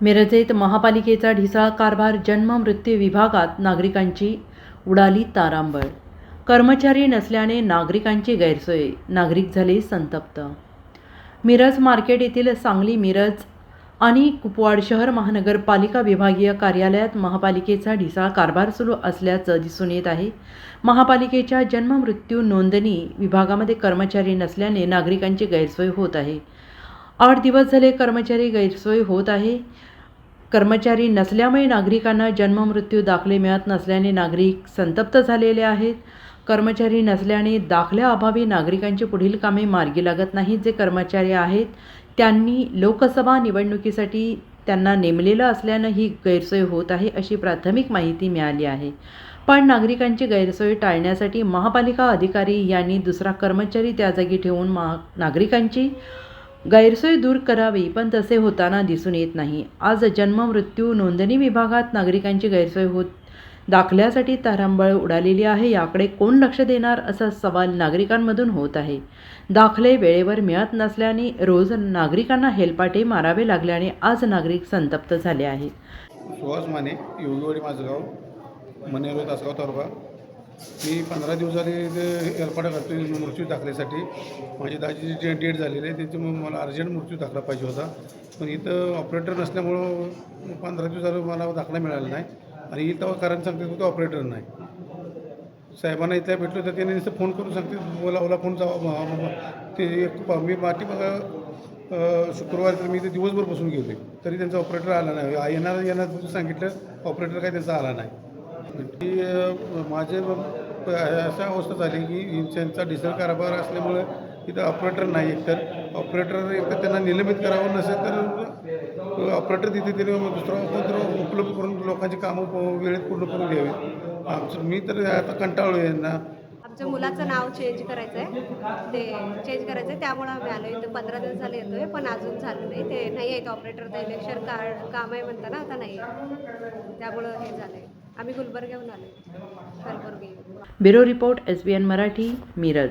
मिरजेत महापालिकेचा ढिसाळ कारभार जन्म मृत्यू विभागात नागरिकांची उडाली तारांबळ. कर्मचारी नसल्याने नागरिकांची गैरसोय. नागरिक झाले संतप्त. मिरज मार्केट येथील सांगली मिरज आणि कुपवाड शहर महानगरपालिका विभागीय कार्यालयात महापालिकेचा ढिसाळ कारभार सुरू असल्याचं दिसून येत आहे. महापालिकेच्या जन्म मृत्यू नोंदणी विभागामध्ये कर्मचारी नसल्याने नागरिकांची गैरसोय होत आहे. आठ दिवस झाले कर्मचारी गैरसोय होत आहे. कर्मचारी नसल्यामुळे नागरिकांना जन्ममृत्यू दाखले मिळत नसल्याने नागरिक संतप्त झालेले आहेत. कर्मचारी नसल्याने दाखल्याअभावी नागरिकांची पुढील कामे मार्गी लागत नाहीत. जे कर्मचारी आहेत त्यांनी लोकसभा निवडणुकीसाठी त्यांना नेमलेलं असल्यानं ही गैरसोय होत आहे अशी प्राथमिक माहिती मिळाली आहे. पण नागरिकांची गैरसोय टाळण्यासाठी महापालिका अधिकारी यांनी दुसरा कर्मचारी त्या जागी ठेवून महा नागरिकांची गैरसोय दूर करावी पण तसे होताना दिसून येत नाही. आज जन्म मृत्यू नोंदणी विभागात नागरिकांची गैरसोय होत दाखल्यासाठी तारांबळ उडालेली आहे. याकडे कोण लक्ष देणार असा सवाल नागरिकांमधून होत आहे. दाखले वेळेवर मिळत नसल्याने रोज नागरिकांना हेलपाटे मारावे लागल्याने आज नागरिक संतप्त झाले आहेत. सुहास माने योगीवाडी माझगाव मनेरो तासगाव तालुका. मी पंधरा दिवस झाले इथे एअरपाटा करतो मृत्यू दाखल्यासाठी माझी दाजी जे डेट झालेली आहे त्याच्यामुळे मला अर्जंट मृत्यू दाखला पाहिजे होता. पण इथं ऑपरेटर नसल्यामुळं पंधरा दिवस झालं मला दाखला मिळाला नाही. आणि इथं कारण सांगते की ऑपरेटर नाही. साहेबांना इथल्या भेटलो तर त्याने नुसतं फोन करून सांगते ओला ओला फोन जावा ते एक मी माती बघा शुक्रवार शुक्रवारी तर मी ते दिवसभर बसून गेले तरी त्यांचा ऑपरेटर आला नाही. येणार येणार सांगितलं ऑपरेटर काही त्यांचा आला नाही. ती माझे अशा अवस्था झाली की त्यांचा डिझेल कारभार असल्यामुळे तिथं ऑपरेटर नाही एकतर ऑपरेटर एकतर त्यांना निलंबित करावं नसेल तर ऑपरेटर तिथे तिने दुसरा कोणतरी उपलब्ध करून लोकांची कामं वेळेत पूर्ण करून घ्यावी. आमचं मी तर आता कंटाळलो यांना. आमच्या मुलाचं नाव चेंज करायचं आहे ते चेंज करायचं आहे त्यामुळं आम्ही आलो इथं. पंधरा दिवस झाले येतोय पण अजून झालं नाही. ते नाही आहेत ऑपरेटरचं इलेक्शन कार्ड काम आहे म्हणताना आता नाही. आहे त्यामुळं हे झालं आहे आम्ही गुलबर्ग्याहून आलो. Bureau report S B N Marathi Miraj.